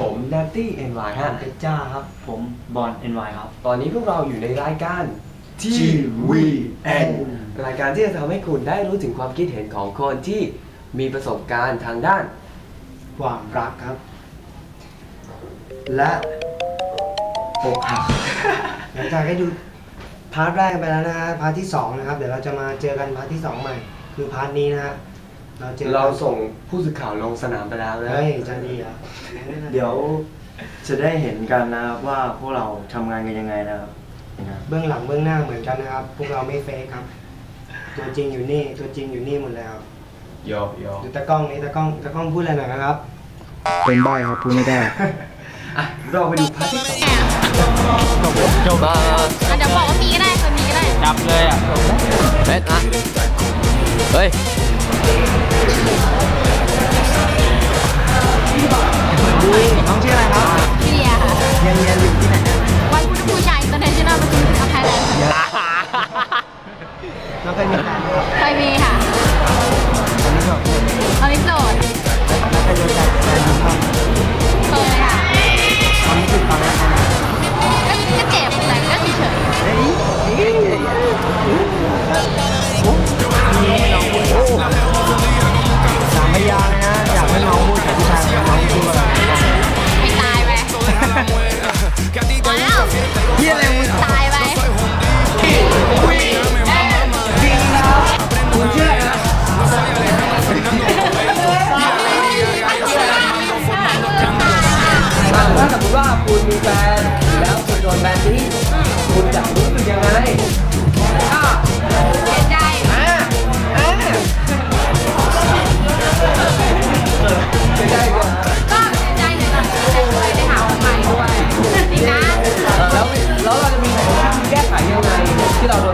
ผมดัตตี้เอ็นวายฮะเจ้าครับ ผมบอล NY ครับ ตอนนี้พวกเราอยู่ในรายการ TVN รายการที่จะทำให้คุณได้รู้ถึงความคิดเห็นของคนที่มีประสบการณ์ทางด้าน ความรักครับ และอกหักหลังจากได้ดู พาร์ทแรกไปแล้วนะฮะพาร์ทที่สองนะครับ เดี๋ยวเราจะมาเจอกันพาร์ทที่สองใหม่ คือพาร์ทนี้นะฮะเราเจอกันเราส่งผู้สื่อข่าวลงสนามไปแล้วนะเฮ้ยจะดีเหรอะเดี๋ยวจะได้เห็นกันนะครับว่าพวกเราทำงานกันยังไงนะครับนะครับเบื้องหลังเบื้องหน้าเหมือนกันนะครับ พวกเราไม่เฟกครับ ตัวจริงอยู่นี่ตัวจริงอยู่นี่หมดแล้วโยโยดูตะกล้องนี้ตะกล้องตะกล้องพูดอะไรหน่อยนะครับ เป็นใบครับพูดไม่ได้ อะเราไปดูพาร์ทที่สอง จบอะเดี๋ยวบอกว่ามีก็ได้เคยมีก็ได้จับเลยอะเบ็ดอะเฮ้ย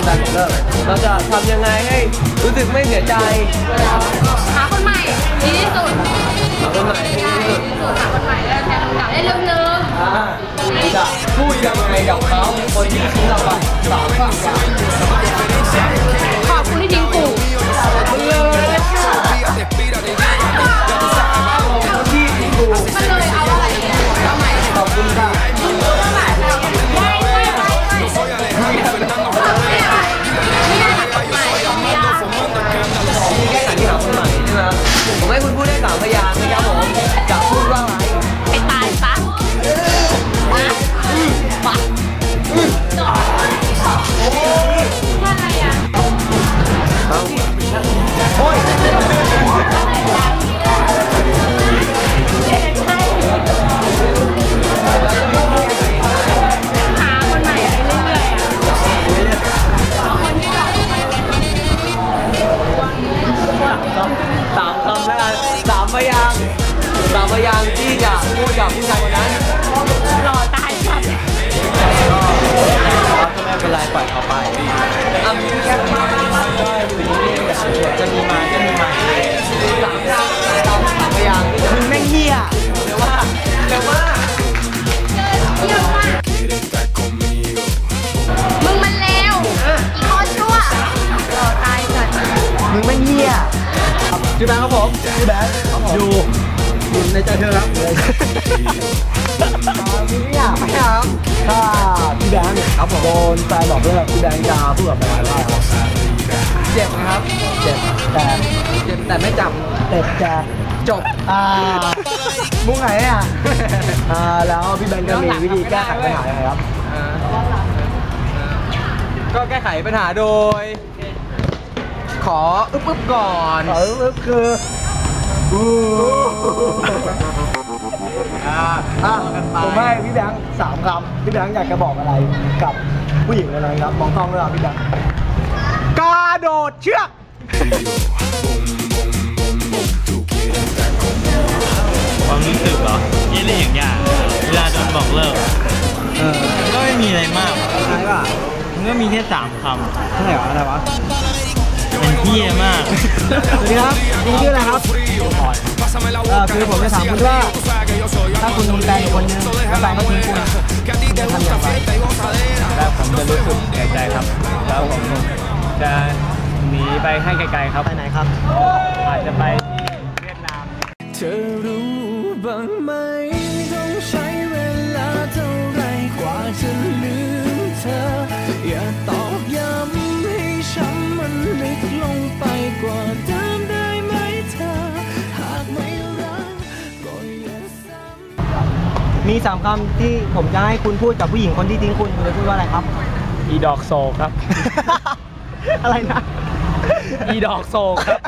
ที่เราโดนของเลิกเราจะทำยังไงให้รู้สึกไม่เสียใจหาคนใหม่ดีที่สุดหาคนใหม่ดีที่สุดหาคนใหม่ได้แทนเก่าได้ลืมลืมอะจะพูดยังไงกับเขาคนที่ทิ้งเราไปสามฝั่งอย่ามคำแล้วกันสามพยางค์สามพยางค์ที่จะพูดกับผู้ชายคนนั้นรอตายครับก็ไม่เป็นไรปล่อยเขาไปอะมีแค่มามาจะมีมาก็มีมาสามพยางค์สามพยางค์ที่จะมึงแม่งเหี้ยเร็วว่าเร็วว่า ชื่อแบงค์ครับผมชื่อแบงค์อยู่อยู่ในใจเธอครับไม่อยากไม่อยากถ้าพี่แบงค์ครับผมโดนแฟนบอกเลิกพี่แบงค์จะพูดกับแฟนว่าอะไรครับเจ็บนะครับเจ็บแต่เจ็บแต่ไม่จเจ็บจะำจบอ่ามุ้งไหนอะอ่าแล้วพี่แบงค์จะมีวิธีแก้ไขปัญหายังไงครับก็แก้ไขปัญหาโดย ขออึ๊บอึ๊บก่อนเออคืออู้อ่าอะผมให้พี่แบงค์สามคำพี่แบงค์อยากจะบอกอะไรกับผู้หญิงคนนั้นครับมองกล้องด้วยครับพี่แบงค์กระโดดเชือกความรู้สึกเหรอยี่อะไรอย่างเงี้ยเวลาโดนบอกเลิกเออก็ไม่มีอะไรมากใช่ป่ะมันก็มีแค่สามคำใช่เหรออะไรวะ เที่ยมาก สวัสดีครับคุณชื่ออะไรครับเออคือผมจะถามคุณว่า ถ้าคุณมีแฟนอยู่คนนึงแล้วแฟนเขาทิ้งคุณคุณจะทำอย่างไรแล้วผมจะรู้สึกเสียใจครับเครับผมจะหนีไปให้ไกลๆครับ ไปไหนครับ อาจจะไปที่เวียดนาม เธอรู้บ้างไหม มีสามคำที่ผมจะให้คุณพูดกับผู้หญิงคนที่ทิ้งคุณคุณจะพูดว่าอะไรครับ อีดอกโซครับ อะไรนะ อีดอกโซครับ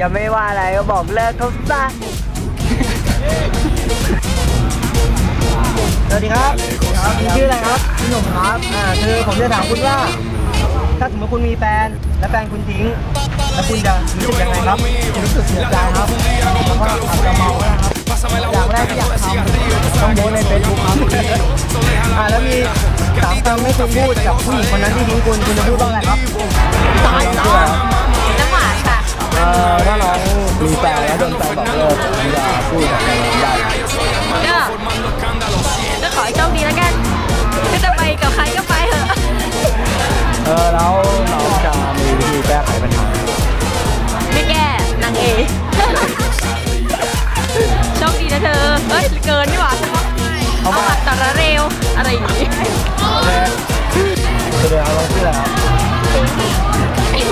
จะไม่ว่าอะไรก็บอกเลิกเขาซะสวัสดีครับมีชื่ออะไรครับพี่หนุ่มครับอ่าคือผมจะถามคุณว่า ถ้าสมมติคุณมีแฟนและแฟนคุณทิ้ง แล้วคุณจะรู้สึกยังไงครับรู้สึกเสียใจครับแล้วก็อาจจะเมานะครับ อย่างแรกที่อยากทำต้องโพสในเฟซบุ๊กครับอ่าแล้วมีสามคำให้คุณพูดกับผู้หญิงคนนั้นที่ทิ้งคุณคุณจะพูดว่าอะไรครับตายแล้วน้ำหวานค่ะเอ่อถ้าน้องมีแฟนแล้วโดนแฟนบอกเลิกผมจะพูดกับนน้องได้ก็ก็ขอให้โชคดีแล้วกันก็จะไปกับใครก็ไปเถอะเออแล้วน้องจะมีวิธีแก้ไข เฮ้ยเกินนี่หว่าใช่ปะเอาบัตรตระเร็วอะไรอย่างงี้คือเดี๋ยวน้องชื่ออะไรครับ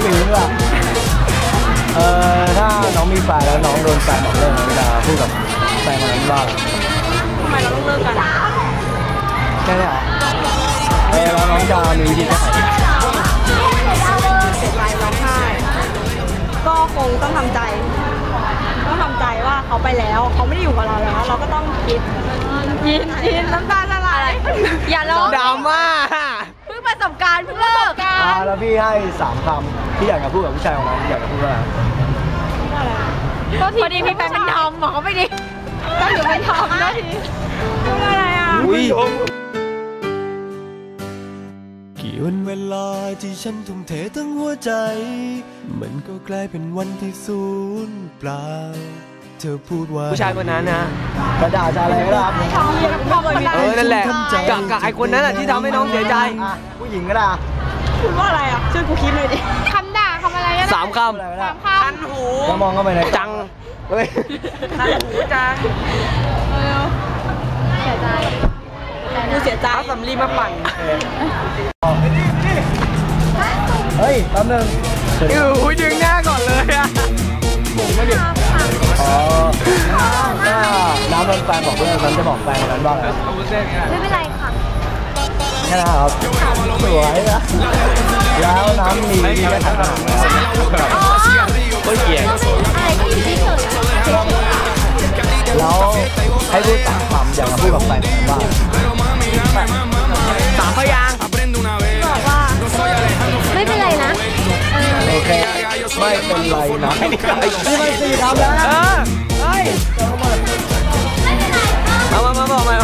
หรือว่าเออถ้าน้องมีแฟนแล้วน้องโดนแฟนบอกเลิกน้องจะพูดกับแฟนคนนั้นว่าอะไรทำไมเราต้องเลิกกันแค่นี้เหรอเออแล้วน้องจะมีวิธีแก้ไขปัญหาเสียใจร้องไห้ก็คงต้องทำใจ ต้องทำใจว่าเขาไปแล้ว เขาไม่ได้อยู่กับเราแล้ว เราก็ต้องคิดยินยินน้ำตาละลายอย่าร้องดราม่าเพิ่งประสบการณ์เพิ่งเลิกกัอ่านแล้วพี่ให้สามคำที่อยากจะพูดกับผู้ชายคนนั้นอยากจะพูดว่าอะไรพอดีพี่แฟนเป็นทอมบอกเขาไม่ดีก็ถือเป็นทอมนะทีอะไรอะอุ้ยกี่ วันเวลาที่ฉันทุ่มเททั้งหัวใจ มันก็กลายเป็นวันที่สูญเปล่า เธอพูดว่าผู้ชายคนนั้นนะกระดาษจะอะไรก็ได้ครับเออนั่นแหละกับกับไอ้คนนั้นอะที่ทำให้น้องเสียใจอะผู้หญิงก็ได้อะคุณว่าอะไรอะช่วยกูคิดหน่อยดิคำด่าคำอะไรอะสามคอะไรก็ได้คำคันหูแล้วมองเข้าไปในจังเฮ้ยคันหูจัง กูเสียใจเอาสำลีมาปั่นเฮ้ยแป๊บนึงอือหูดึงหน้าก่อนเลยอะอ๋อถ้าน้ำโดนแฟนบอกเลิกนั้นจะบอกแฟนคนนั้นว่าอะไรไม่เป็นไรค่ะแค่นั้นครับสวยนะแล้วน้ำมีวิธีแก้ไขปัญหาไหมครับอ๋อก็เกลียดอะไรก็อยู่ที่เฉยแล้วให้พูดสามคำอยากจะพูดกับแนไรนะนี่มันสี่คำแล้วเออเฮ้ยเอามามาบอกมา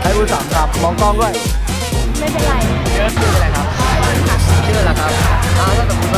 ให้พูดสามคำมองกล้องด้วย ไม่เป็นไรชื่ออะไรครับชื่ออะไรครับอ่าถ้าสมมติ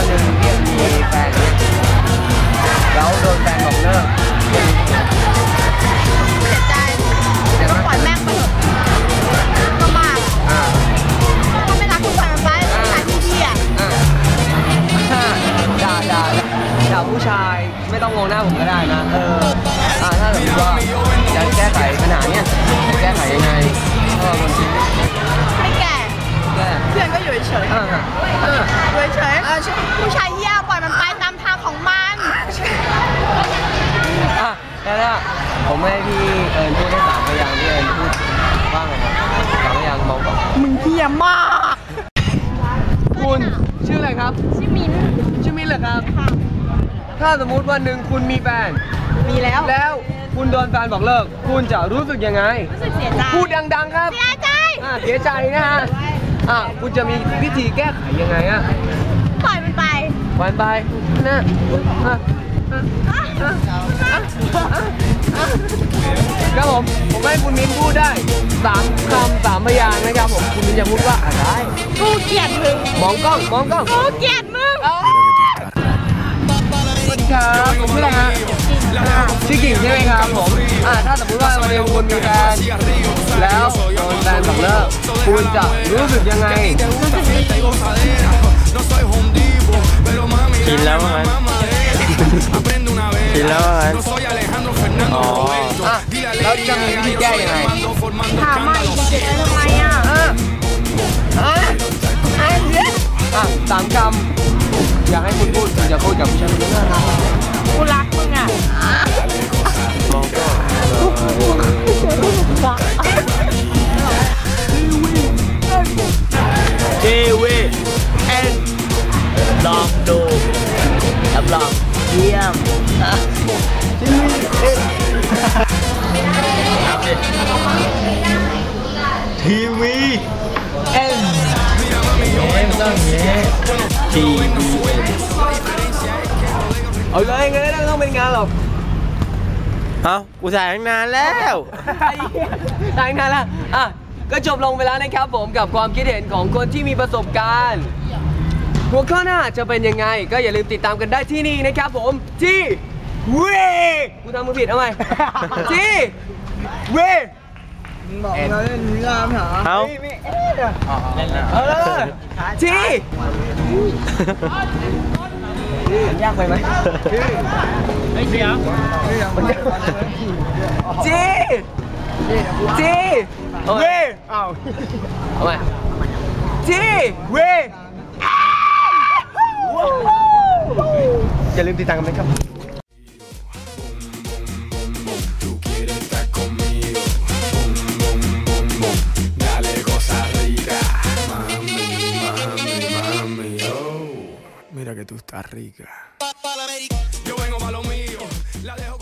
ชื่ออะไรครับชื่อมิ้นชื่อมิ้นเหรอครับ ถ้าสมมุติวันหนึ่งคุณมีแฟน มีแล้ว แล้วคุณโดนแฟนบอกเลิก คุณจะรู้สึกยังไง รู้สึกเสียใจ พูดดังๆครับ เสียใจ อ่าเสียใจนะฮะ อ่าคุณจะมีวิธีแก้ไขยังไงอะปล่อยมันไปวันไปนะอะอะอะอะอะ ครับผม ผมให้คุณมิ้นพูดได้สามคำสามพยางค์นะครับผม คุณมิ้นจะพูดว่าอะไร กูเกลียดมึง มองกล้อง มองกล้องกูเกลียดมึงสวัสดีครับผมชื่ออะไรฮะชื่อกิ่งใช่ไหมครับผม อ่า ถ้าสมมติว่าวันหนึงคุณมีแฟนแล้วโดนแฟนบอกเลิกคุณจะรู้สึกยังไง รู้สึกดีแก้ยังไงถามมาอีกจะเจ็บได้ทำไมอะอะอะอะอะสามคำอยากให้คุณพูดคุณจะพูดกับผู้ชายคนนั้นนะกูรักมึงอะทีวีเอ็นลองดูรับรองเยี่ยมที วีเอ็นไม่ต้องเงี้ยทีวีเอ็นเอาเลยงั้นไม่ต้องเป็นงานหรอกเอากูถ่ายตั้งนานแล้วทางนั้นละอะก็จบลงไปแล้วนะครับผมกับความคิดเห็นของคนที่มีประสบการณ์หัวข้อหน้าจะเป็นยังไง ก็อย่าลืมติดตามกันได้ที่นี่นะครับผมที่ เวกูทำมือผิดเอาไหมที่เวบอกเราเล่นนิรามเหรอเอาเออที่มันยากไปไหมไม่เสียงจีจีเวเอาเอาไหมจีเวอย่าลืมติดตามกันนะครับ Que tú estás rica. Yo vengo para lo mío, la dejo.